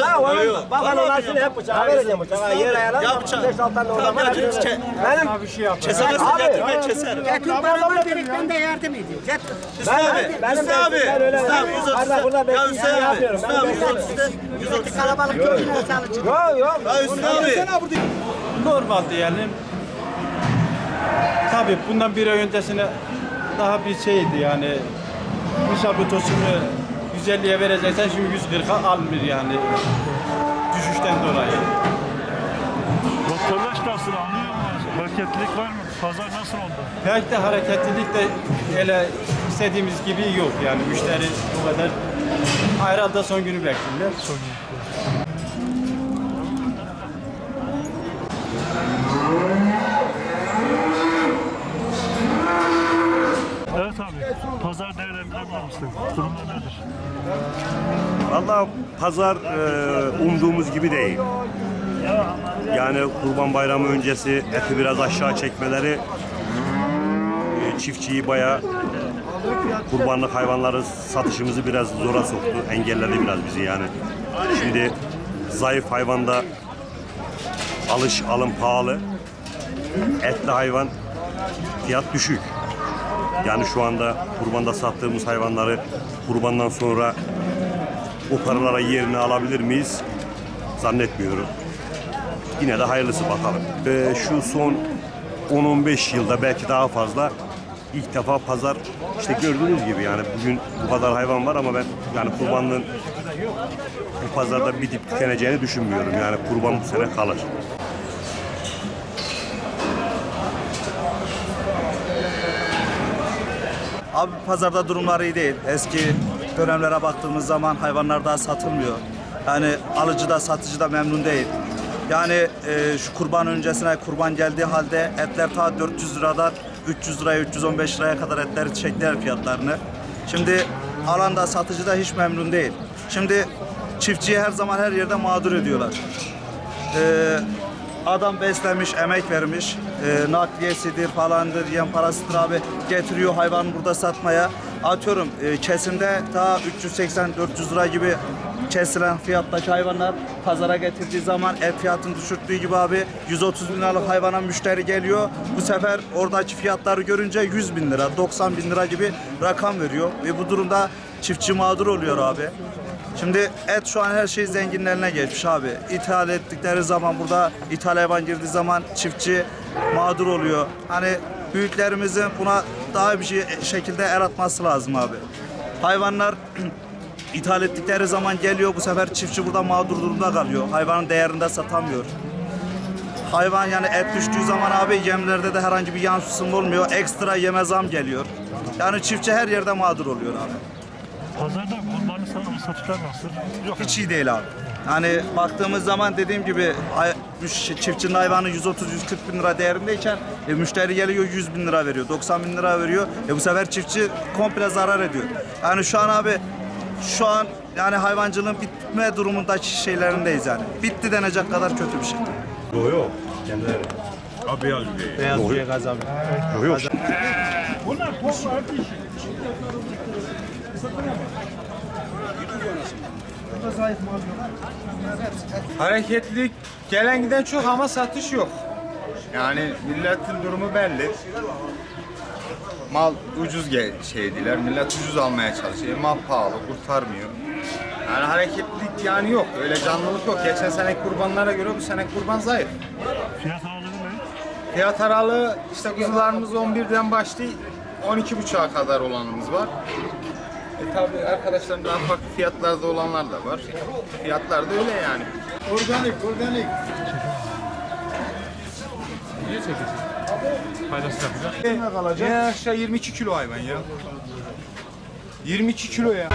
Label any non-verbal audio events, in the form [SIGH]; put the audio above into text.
Ya oğlum bakan olasını hep bıçağa vereceğim bıçağa yer ayağına. Ya bıçağı. Beş alttan oradan bana çek. Benim. Bir şey yap. Kesemezsin getir abi. Hüsnü abi. Abi. Normal diyelim. Tabii bundan bir ay öncesine daha bir şeydi yani Misabotosunu 150'ye vereceksen şimdi 140'a almıyor yani. Düşüşten dolayı. Vatandaş nasıl anlıyor mu? Hareketlilik var mı? Pazar nasıl oldu? Pek de hareketlilik de öyle istediğimiz gibi yok yani müşteri bu kadar. Herhalde son günü bekliyorlar. Son Evet abi, pazar Valla pazar e, umduğumuz gibi değil. Yani Kurban Bayramı öncesi eti biraz aşağı çekmeleri e, çiftçiyi bayağı kurbanlık hayvanları satışımızı biraz zora soktu. Engelledi biraz bizi yani. Şimdi zayıf hayvanda alış alım pahalı. Etli hayvan fiyat düşük. Yani şu anda kurbanda sattığımız hayvanları kurbandan sonra o paralara yerini alabilir miyiz? Zannetmiyorum. Yine de hayırlısı bakalım. Ee, şu son 10-15 yılda belki daha fazla ilk defa pazar işte gördüğünüz gibi yani bugün bu kadar hayvan var ama ben yani kurbanlığın bu pazarda bitip tükeneceğini düşünmüyorum. Yani kurban bu sene kalır. Abi pazarda durumlar iyi değil. Eski dönemlere baktığımız zaman hayvanlar daha satılmıyor. Yani alıcı da satıcı da memnun değil. Yani e, şu kurban öncesine kurban geldiği halde etler ta 400 liradan 300 liraya 315 liraya kadar etler çektiler fiyatlarını. Şimdi alan da satıcı da hiç memnun değil. Şimdi çiftçiyi her zaman her yerde mağdur ediyorlar. Ee, adam beslemiş, emek vermiş. Ee, nakliyesidir falandır, yem parasıdır abi. Getiriyor hayvanı burada satmaya. Atıyorum e, kesimde ta 380-400 lira gibi kesilen fiyattaki hayvanlar pazara getirdiği zaman et fiyatını düşürttüğü gibi abi 130 bin liralık hayvana müşteri geliyor. Bu sefer oradaki fiyatları görünce 100 bin lira, 90 bin lira gibi rakam veriyor. Ve bu durumda çiftçi mağdur oluyor abi. Şimdi et şu an her şey zenginlerine geçmiş abi. İthal ettikleri zaman burada ithal hayvan girdiği zaman çiftçi mağdur oluyor. Hani büyüklerimizin buna daha bir şey şekilde el atması lazım abi. Hayvanlar [CLEARS THROAT] ithal ettikleri zaman geliyor bu sefer çiftçi burada mağdur durumda kalıyor. Hayvanın değerinde satamıyor. Hayvan yani et düştüğü zaman abi yemlerde de herhangi bir yansıma olmuyor. Ekstra yeme zam geliyor. Yani çiftçi her yerde mağdur oluyor abi. Pazarda kurbanı sa- satışlar nasıl? Yok. Hiç iyi değil abi. Hani baktığımız zaman dediğim gibi müş- çiftçinin hayvanı 130-140 bin lira değerindeyken e, müşteri geliyor 100 bin lira veriyor, 90 bin lira veriyor. E, bu sefer çiftçi komple zarar ediyor. Yani şu an abi şu an yani hayvancılığın bitme durumundaki şeylerindeyiz yani. Bitti denecek kadar kötü bir şey. Yok. Hareketlilik gelen giden çok ama satış yok. Yani milletin durumu belli. Mal ucuz gel şeydiler. Millet ucuz almaya çalışıyor. Mal pahalı, kurtarmıyor. Yani hareketlilik yani yok. Öyle canlılık yok. Geçen sene kurbanlara göre bu sene kurban zayıf. Fiyat aralığı ne? Fiyat aralığı işte kuzularımız 11'den başlıyor. 12.5'a kadar olanımız var. E tabi arkadaşlarım daha farklı fiyatlarda olanlar da var. Fiyatlar da öyle yani. Organik, organik. Niye çekeceksin? Faydası yapacak. En aşağı 22 kilo hayvan ya. 22 kilo ya.